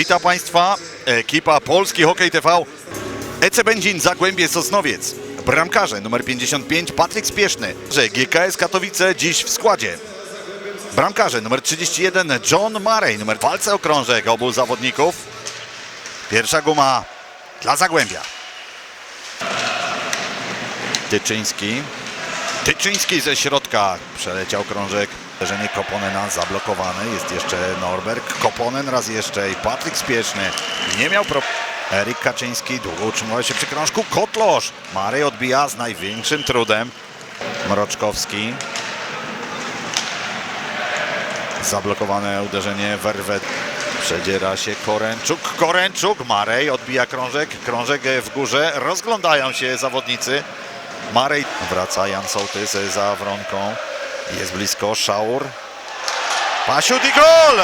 Witam Państwa, ekipa Polski Hokej TV. EC Będzin Zagłębie Sosnowiec. Bramkarze numer 55 Patryk Spieszny. Że GKS Katowice dziś w składzie. Bramkarze numer 31 John Murray. Numer walce okrążek obu zawodników. Pierwsza guma dla Zagłębia. Tyczyński. Tyczyński ze środka przeleciał krążek. Uderzenie Koponena zablokowane. Jest jeszcze Norberg. Koponen raz jeszcze i Patryk Spieszny. Nie miał pro... Erik Kaczyński długo utrzymywał się przy krążku. Kotlosz. Marej odbija z największym trudem. Mroczkowski. Zablokowane uderzenie Werwet. Przedziera się Koręczuk. Koręczuk. Marej odbija krążek. Krążek w górze. Rozglądają się zawodnicy. Marej wraca Jan Sołtys za Wronką. Jest blisko Szaur. Pasiut i gol!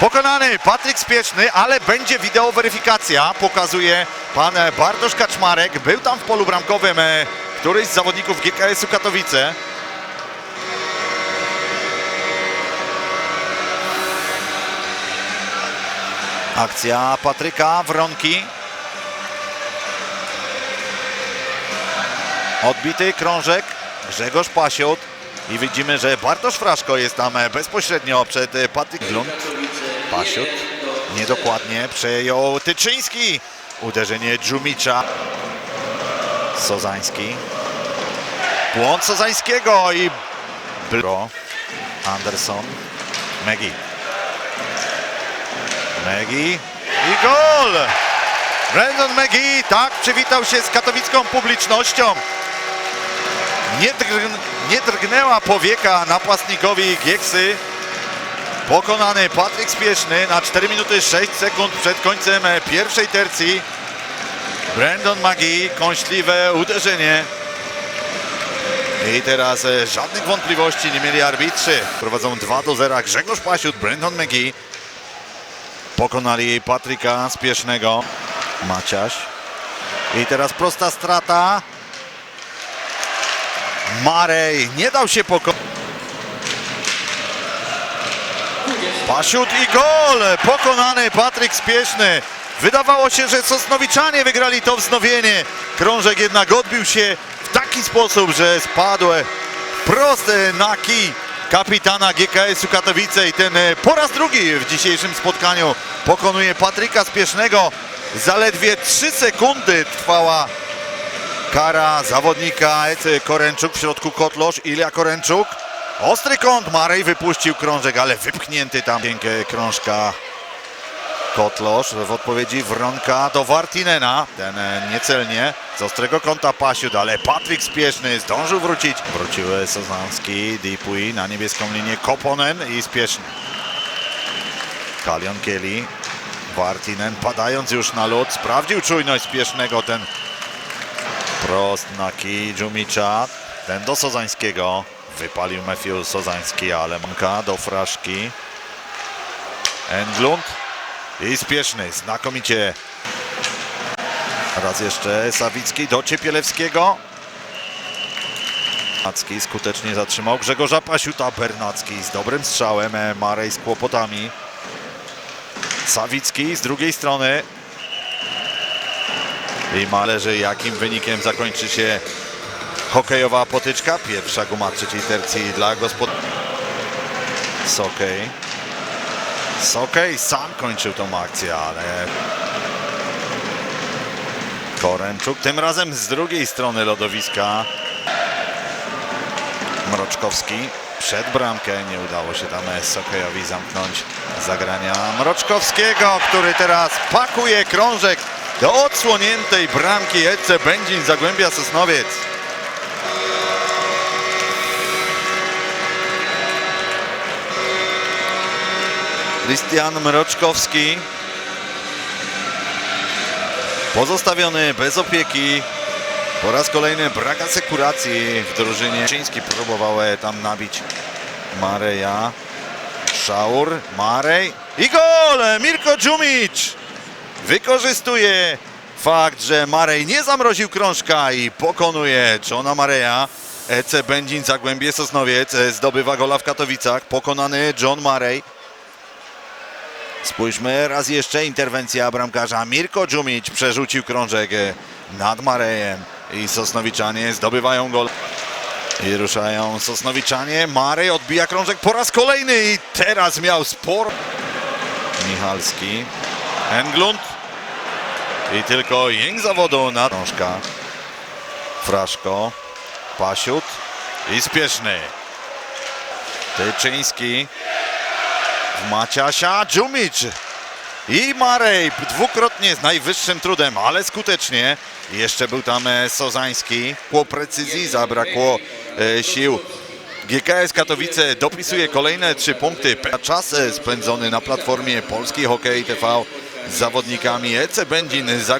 Pokonany Patryk Spieczny, ale będzie wideo weryfikacja. Pokazuje pan Bartosz Kaczmarek. Był tam w polu bramkowym e, któryś z zawodników GKS-u Katowice. Akcja Patryka Wronki. Odbity krążek Grzegorz Pasiut i widzimy, że Bartosz Fraszko jest tam e, bezpośrednio przed e, Patryk Glund. Pasiut niedokładnie przejął Tyczyński. Uderzenie Dżumicza. Sozański. Błąd Sozańskiego i Bro. Anderson. Megi. Megi i gol! Brandon Megi tak przywitał się z katowicką publicznością. Nie, drg, nie drgnęła powieka napastnikowi Gieksy. Pokonany Patryk Spieszny na 4 minuty 6 sekund przed końcem pierwszej tercji. Brandon Magi, kąśliwe uderzenie. I teraz e, żadnych wątpliwości nie mieli arbitrzy. Prowadzą 2 do 0 Grzegorz Pasiut, Brandon Magi. Pokonali Patryka Spiesznego. Maciaś. I teraz prosta strata. Marej nie dał się pokonać. Pasiut i gol! Pokonany Patryk Spieszny. Wydawało się, że Sosnowiczanie wygrali to wznowienie. Krążek jednak odbił się w taki sposób, że spadł prosto na kij kapitana GKS-u Katowice i ten e, po raz drugi w dzisiejszym spotkaniu pokonuje Patryka Spiesznego. Zaledwie 3 sekundy trwała kara zawodnika Ecy Koręczuk, w środku Kotlosz, Ilia Koręczuk. Ostry kąt, Marej wypuścił krążek, ale wypchnięty tam pięknie krążka Kotlosz. W odpowiedzi Wronka do Wartinena, ten e, niecelnie z ostrego kąta Pasiut, ale Patryk Spieszny zdążył wrócić. Wrócił Sozanski, Dipui na niebieską linię Koponen i Spieszny. Kalion Kieli, Wartinen padając już na lód, sprawdził czujność Spiesznego, ten Prost na kij Dżumicza. Ten do Sozańskiego. Wypalił Matthew Sozański, ale Manka do Fraszki. Englund. I spieszny, znakomicie. Raz jeszcze Sawicki do Ciepielewskiego. Bernacki skutecznie zatrzymał Grzegorza Pasiuta. Bernacki z dobrym strzałem. e, Marej z kłopotami. Sawicki z drugiej strony. I malerzy jakim wynikiem zakończy się hokejowa potyczka. Pierwsza guma trzeciej tercji dla gospod... Sokej. Sokej sam kończył tą akcję, ale... Koręczuk tym razem z drugiej strony lodowiska. Mroczkowski przed bramkę. Nie udało się tam Sokejowi zamknąć zagrania Mroczkowskiego, który teraz pakuje krążek do odsłoniętej bramki Edce Będzin Zagłębia Sosnowiec. Krystian Mroczkowski pozostawiony bez opieki. Po raz kolejny brak asekuracji w drużynie. Czyński próbował e, tam nabić Mareja. Szaur, Marej i gol! Mirko Dżumicz wykorzystuje fakt, że Marej nie zamroził krążka i pokonuje Johna Mareja. EC Będzin Zagłębie Sosnowiec e, zdobywa gola w Katowicach. Pokonany John Marej. Spójrzmy raz jeszcze, interwencja bramkarza Mirko Dżumić przerzucił krążek e, nad Marejem i Sosnowiczanie zdobywają gol. I ruszają Sosnowiczanie, Marej odbija krążek po raz kolejny i teraz miał sporo. Michalski, Englund i tylko jęk zawodu na krążka. Fraszko, Pasiut i Spieszny. Tyczyński w Maciasia, Dżumicz i Marej dwukrotnie z najwyższym trudem, ale skutecznie. Jeszcze był tam e, Sozański. Po precyzji zabrakło e, sił. GKS Katowice dopisuje kolejne trzy punkty. Czas e, spędzony na platformie Polski Hokej TV zawodnikami EC Będzin.